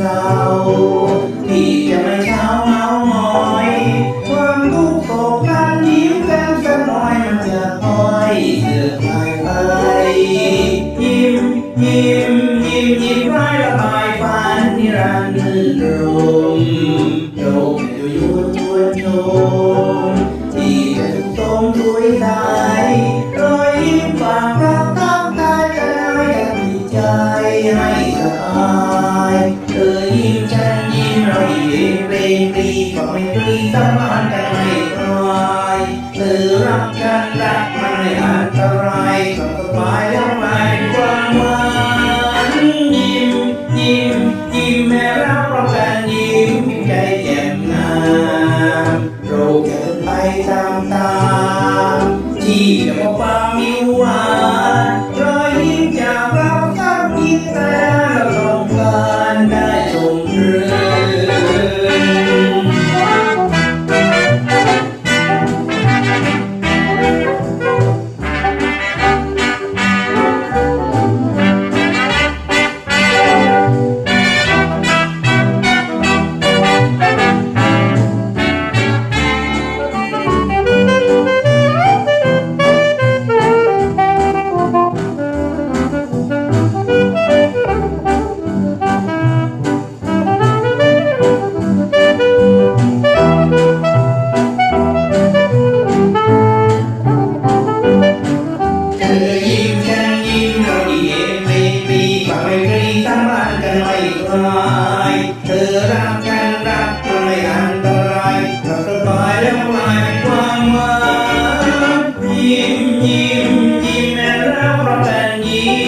เราที่จะไม่เช้าเงาหงอยความทุกข์ตกกันยิ้มกันสักหน่อยมันจะค่อยเสื่อมไปยิ้มยิ้ม ปลีปลีก็ไม่ปีสมานธ์กันไม่ตอยหรือรักกันรักไม่อันตรายก็สบาย You.